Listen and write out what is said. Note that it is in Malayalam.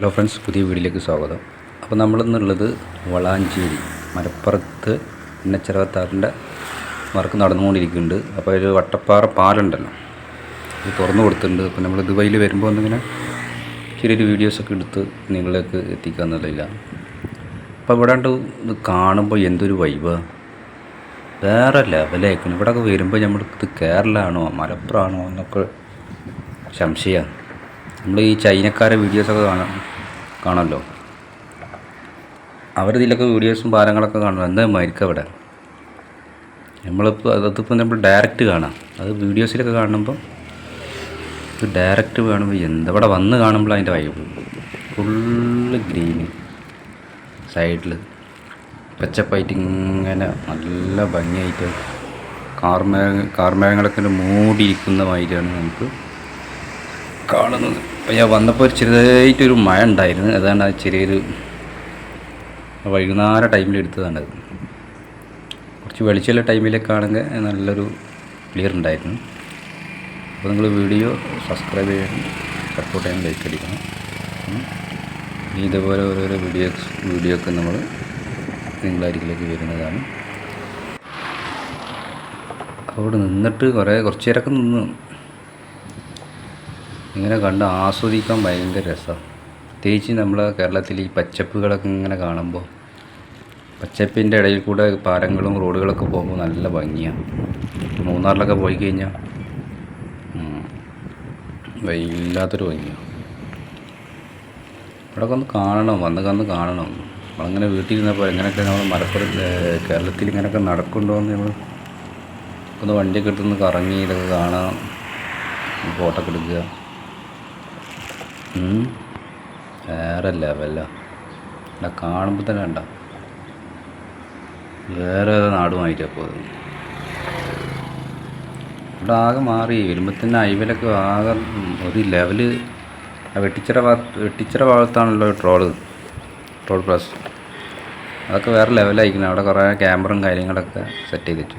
ഹലോ ഫ്രണ്ട്സ് പുതിയ വീഡിയോയിലേക്ക് സ്വാഗതം. അപ്പോൾ നമ്മളിന്നുള്ളത് വളാഞ്ചേരി മലപ്പുറത്ത് എണ്ണച്ചിറവത്താറിന്റെ വർക്ക് നടന്നുകൊണ്ടിരിക്കുന്നുണ്ട്. അപ്പോൾ ഒരു വട്ടപ്പാറ പാലുണ്ടല്ലോ ഇത് തുറന്നു കൊടുത്തിട്ടുണ്ട്. അപ്പോൾ നമ്മൾ ദുബൈയിൽ വരുമ്പോൾ ഒന്നിങ്ങനെ ചെറിയൊരു വീഡിയോസൊക്കെ എടുത്ത് നിങ്ങളിലേക്ക് എത്തിക്കുക എന്നുള്ളതില്ല. അപ്പോൾ ഇവിടെ ഇത് കാണുമ്പോൾ എന്തൊരു വൈബ് വേറെ ലെവലായിരിക്കണം ഇവിടെയൊക്കെ വരുമ്പോൾ നമ്മൾ ഇത് കേരളമാണോ മലപ്പുറമാണോ എന്നൊക്കെ സംശയമാണ്. നമ്മൾ ഈ ചൈനക്കാരെ വീഡിയോസൊക്കെ കാണാം. കാണുമല്ലോ. അവരിതിലൊക്കെ വീഡിയോസും ഭാരങ്ങളൊക്കെ കാണും എന്താ മരിക്കുക അവിടെ? നമ്മളിപ്പോൾ അതിപ്പോൾ നമ്മൾ ഡയറക്റ്റ് കാണാം. അത് വീഡിയോസിലൊക്കെ കാണുമ്പോൾ ഇത് ഡയറക്റ്റ് കാണുമ്പോൾ എന്താ ഇവിടെ വന്ന് കാണുമ്പോൾ അതിന്റെ വൈബ് ഫുള്ള് ഗ്രീന് സൈഡിൽ പച്ചപ്പായിട്ട് ഇങ്ങനെ നല്ല ഭംഗിയായിട്ട് കാർമേ കാർമേഘങ്ങളൊക്കെ മൂടിയിരിക്കുന്ന മാതിരിയാണ് നമുക്ക് കാണുന്നത്. അപ്പോൾ ഞാൻ വന്നപ്പോൾ ഒരു ചെറുതായിട്ടൊരു മഴ ഉണ്ടായിരുന്നു അതാണ് ആ ചെറിയൊരു വൈകുന്നേര ടൈമിൽ എടുത്തതാണത് കുറച്ച് വെളിച്ചമുള്ള ടൈമിലൊക്കെ ആണെങ്കിൽ നല്ലൊരു ക്ലിയർ ഉണ്ടായിരുന്നു. അപ്പോൾ നിങ്ങൾ വീഡിയോ സബ്സ്ക്രൈബ് ചെയ്യണം സപ്പോർട്ട് ചെയ്യാൻ ലൈക്ക് അടിക്കണം. ഇതുപോലെ ഓരോരോ വീഡിയോസ് വീഡിയോ ഒക്കെ നമ്മൾ നിങ്ങളായിരിക്കലേക്ക് വരുന്നതാണ്. അവിടെ നിന്നിട്ട് കുറേ കുറച്ച് നേരമൊക്കെ നിന്ന് ഇങ്ങനെ കണ്ട് ആസ്വദിക്കാൻ ഭയങ്കര രസമാണ് പ്രത്യേകിച്ച് നമ്മൾ കേരളത്തിൽ ഈ പച്ചപ്പുകളൊക്കെ ഇങ്ങനെ കാണുമ്പോൾ പച്ചപ്പിന്റെ ഇടയിൽ കൂടെ പാലങ്ങളും റോഡുകളൊക്കെ പോകുമ്പോൾ നല്ല ഭംഗിയാണ് മൂന്നാറിലൊക്കെ പോയി കഴിഞ്ഞാൽ വല്ലാത്തൊരു ഭംഗിയാണ് ഇവിടെയൊക്കെ ഒന്ന് കാണണം വന്ന് കന്ന് കാണണം. നമ്മളങ്ങനെ വീട്ടിലിരുന്നപ്പോൾ എങ്ങനെയൊക്കെ നമ്മൾ മലപ്പുറം കേരളത്തിൽ ഇങ്ങനെയൊക്കെ നടക്കുന്നുണ്ടോ എന്ന് നമ്മൾ ഒന്ന് വണ്ടിയൊക്കെ എടുത്തൊന്ന് കറങ്ങി ഇതൊക്കെ കാണാം. ഫോട്ടോ ഒക്കെ എടുക്കുക. വേറെ ലെവല ഇവിടെ കാണുമ്പോൾ തന്നെ കണ്ട. വേറെ നാട് നാടുമായിട്ട് അപ്പോൾ അത് ഇവിടെ ആകെ മാറി. വരുമ്പോൾ തന്നെ അയവിലൊക്കെ ആകെ ഒരു ലെവൽ വെട്ടിച്ചിറ വെട്ടിച്ചിറ ഭാഗത്താണല്ലോ ട്രോൾ ട്രോൾ പ്ലസ് അതൊക്കെ വേറെ ലെവലായിരിക്കണം അവിടെ കുറേ ക്യാമറയും കാര്യങ്ങളൊക്കെ സെറ്റ് ചെയ്തിട്ട്.